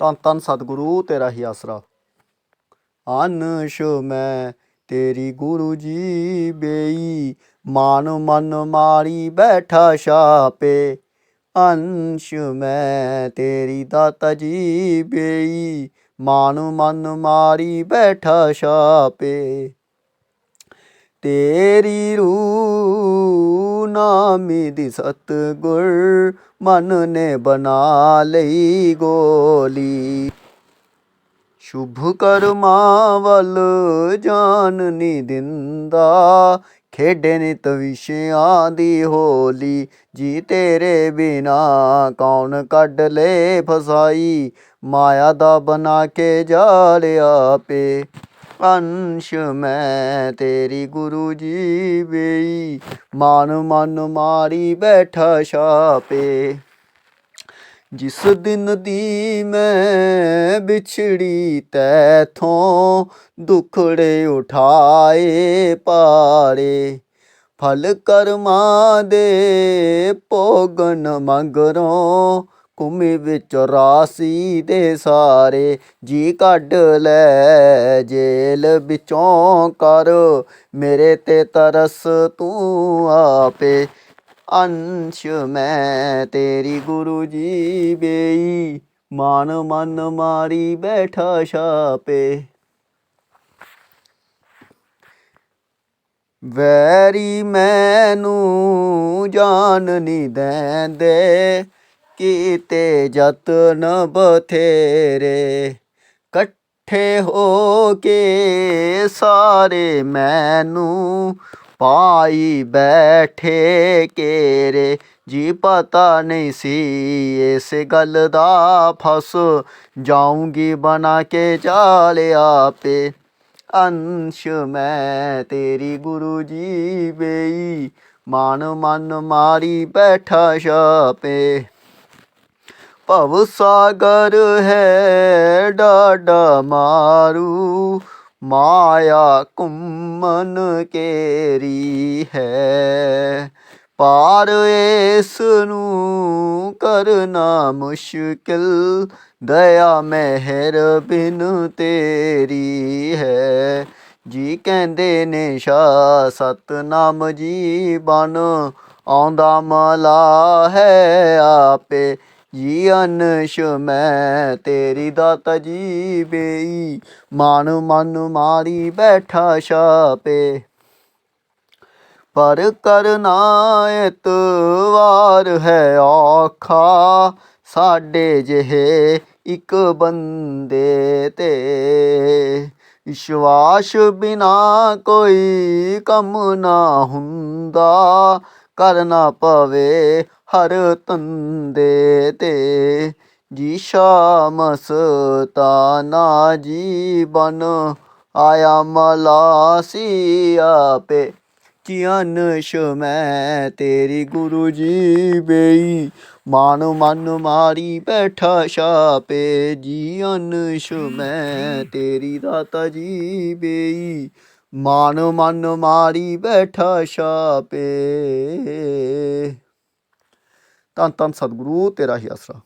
ਧੰਨ ਧੰਨ ਸਤਿਗੁਰੂ, ਤੇਰਾ ਹੀ ਆਸਰਾ। ਅਨਸ਼ ਮੈਂ ਤੇਰੀ ਗੁਰੂ ਜੀ ਬੇਈ, ਮਾਨ ਮਨ ਮਾਰੀ ਬੈਠਾ ਛਾਪੇ। ਅੰਸ਼ ਮੈਂ ਤੇਰੀ ਦਾਤਾ ਜੀ ਬੇਈ, ਮਾਨ ਮਨ ਮਾਰੀ ਬੈਠਾ ਛਾਪੇ। ਤੇਰੀ ਰੂ ਨਾਮੀ ਦੀ ਸਤਗੁਰ ਮਨ ਨੇ ਬਣਾ ਲਈ ਗੋਲੀ। ਸ਼ੁਭ ਕਰਮਾਂ ਵੱਲ ਜਾਨ ਨਹੀਂ ਦਿੰਦਾ, ਖੇਡੇ ਨਿਤ ਵਿਸ਼ਿਆਂ ਦੀ ਹੋਲੀ। ਜੀ ਤੇਰੇ ਬਿਨਾ ਕੌਣ ਕੱਢ ਲੈ ਫਸਾਈ, ਮਾਇਆ ਦਾ ਬਣਾ ਕੇ ਜਾਲਿਆ ਪੇ ਅੰਸ਼ ਮੈਂ ਤੇਰੀ ਗੁਰੂ ਜੀ ਬੇਈ ਮਨ ਮਨ ਮਾਰੀ ਬੈਠਾ ਛਾਪੇ। ਜਿਸ ਦਿਨ ਦੀ ਮੈਂ ਵਿਛੜੀ ਤੈਥੋਂ ਦੁਖੜੇ ਉਠਾਏ ਪਾਰੇ। ਫਲ ਕਰਮਾਂ ਦੇ ਭੋਗਨ ਮੰਗਰੋਂ ਕੁਮੀ ਵਿੱਚ ਰਾਸੀ ਦੇ ਸਾਰੇ, ਜੀ ਕੱਢ ਲੈ ਜੇਲ ਵਿੱਚੋਂ ਕਰ, ਮੇਰੇ ਤੇ ਤਰਸ ਤੂੰ ਆਪੇ। ਅੰਸ਼ ਮੈਂ ਤੇਰੀ ਗੁਰੂ ਜੀ ਬੇਈ ਮਾਨ ਮਨ ਮਾਰੀ ਬੈਠਾ ਛਾਪੇ। ਵੈਰੀ ਮੈਨੂੰ ਜਾਣ ਨੀ ਦੇਂਦੇ ਕੀਤੇ ਯਤਨ ਬਥੇਰੇ। ਇਕੱਠੇ ਹੋ ਕੇ ਸਾਰੇ ਮੈਨੂੰ ਪਾਈ ਬੈਠੇ ਕੇਰੇ। ਜੀ ਪਤਾ ਨਹੀਂ ਸੀ ਇਸ ਗੱਲ ਦਾ ਫਸ ਜਾਊਂਗੀ ਬਣਾ ਕੇ ਚਾਲਿਆ ਪੇ ਅੰਸ਼ ਮੈਂ ਤੇਰੀ ਗੁਰੂ ਜੀ ਬੇਈ ਮਨ ਮਨ ਮਾਰੀ ਬੈਠਾ ਛਾਪੇ। ਭਵ ਸਾਗਰ ਹੈ, ਡਾਡਾ ਮਾਰੂ। ਮਾਇਆ ਘੁੰਮਨ ਕੇਰੀ ਹੈ। ਪਾਰ ਇਸ ਨੂੰ ਕਰਨਾ ਮੁਸ਼ਕਿਲ, ਦਇਆ ਮਹਿਰ ਬਿਨ ਤੇਰੀ ਹੈ। ਜੀ ਕਹਿੰਦੇ ਨੇ ਸ਼ਾ ਸਤਨਾਮ ਜੀ ਬਨ ਆਉਂਦਾ ਮਲਾ ਹੈ ਆਪੇ। ਜੀ ਅਨਸ਼ ਮੈਂ ਤੇਰੀ ਦਾਤਾ ਜੀ ਬੇਈ ਮਨ ਮਨ ਮਾਰੀ ਬੈਠਾ ਛਾਪੇ। ਪਰ ਕਰਨਾ ਇਤਵਾਰ ਹੈ ਔਖਾ। ਸਾਡੇ ਜਿਹੇ ਇੱਕ ਬੰਦੇ ਤੇ ਵਿਸ਼ਵਾਸ ਬਿਨਾ ਕੋਈ ਕੰਮ ਨਾ ਹੁੰਦਾ। ਕਰਨਾ ਪਵੇ ਹਰ ਤੰਦੇ ਤੇ। ਜੀ ਸ਼ਾਮਸ ਤਾਨਾ ਜੀ ਬਨ ਆਇਆ ਮਲਾਸੀ ਆਪੇ। ਚਿਆਨਸ਼ ਮੈਂ ਤੇਰੀ ਗੁਰੂ ਜੀ ਬੇਈ। ਮਾਨ ਮਨ ਮਾਰੀ ਬੈਠਾ ਛਾਪੇ। ਜੀ ਅਨਸ਼ ਮੈਂ ਤੇਰੀ ਦਾਤਾ ਜੀ ਬੇਈ। ਮਾਨ ਮਨ ਮਾਰੀ ਬੈਠਾ ਛਾਪੇ। ਧੰਨ ਧੰਨ ਸਤਿਗੁਰੂ ਤੇਰਾ ਹੀ ਆਸਰਾ।